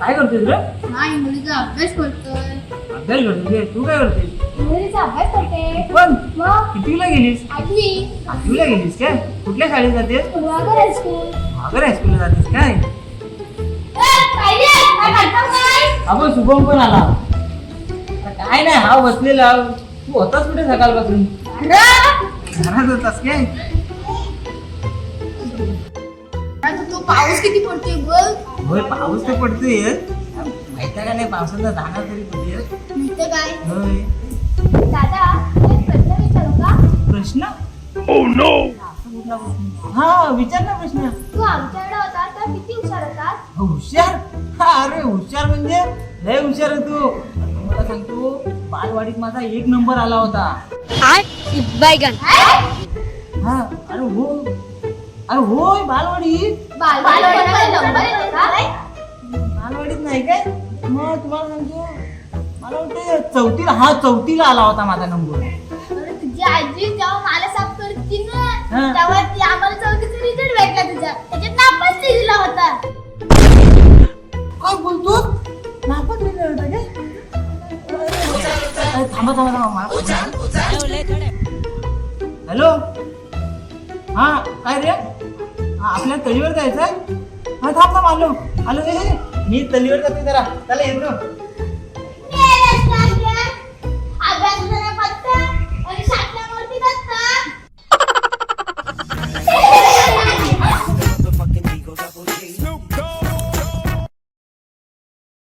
करतोय रे? नाही मुलीचा अभ्यास करतोय. अभ्यास करतोय तू काय करते मुलीचा अभ्यास करते. पण मग? कितीला गेलीस? आठवी. आठवीला गेलीस काय? कुठल्या शाळेत जातेस? वाघर हायस्कूल हायस्कूलला जातेस काय? अगं शुभम पण आला. काय नाही हा बसलेला. तू होतास कुठे सकाळपासून? घरात होतास काय? पाऊस किती पडतोय बघ. होय पाऊस तर पडतोय माहिती का नाही पावसाचा जाणार तरी पडतोय माहिती काय? होय. दादा एक प्रश्न विचारू का? प्रश्न? असं कुठला प्रश्न हा विचार ना प्रश्न. तू आमच्याकडे होता तर किती हुशार होतात हुशार? हा अरे हुशार म्हणजे लय हुशार आहे तू. मला सांगतो बालवाडीत माझा एक नंबर आला होता. बैगन हा अरे हो. अरे होय बालवाडीत का बालवाडीत नाही काय? मग तुम्हाला सांगतो. मला वाटतं चौथीला हा चौथीला आला होता माझा नंबर. अरे तुझी आजी जेव्हा मला साफ करती ना हा. तेव्हा ती आम्हाला चौथीचा रिझल्ट भेटला तुझा. त्याच्यात नापास लिहिला होता. काय बोलतो? नापास लिहिलं होतं काय? अरे, थांबा थांबा थांबा हॅलो? हा काय रे? हा आपल्या तळीवर जायचंय? हा थांब थांब आलो आलो ए, मी तळीवर जाते जरा. चला येतो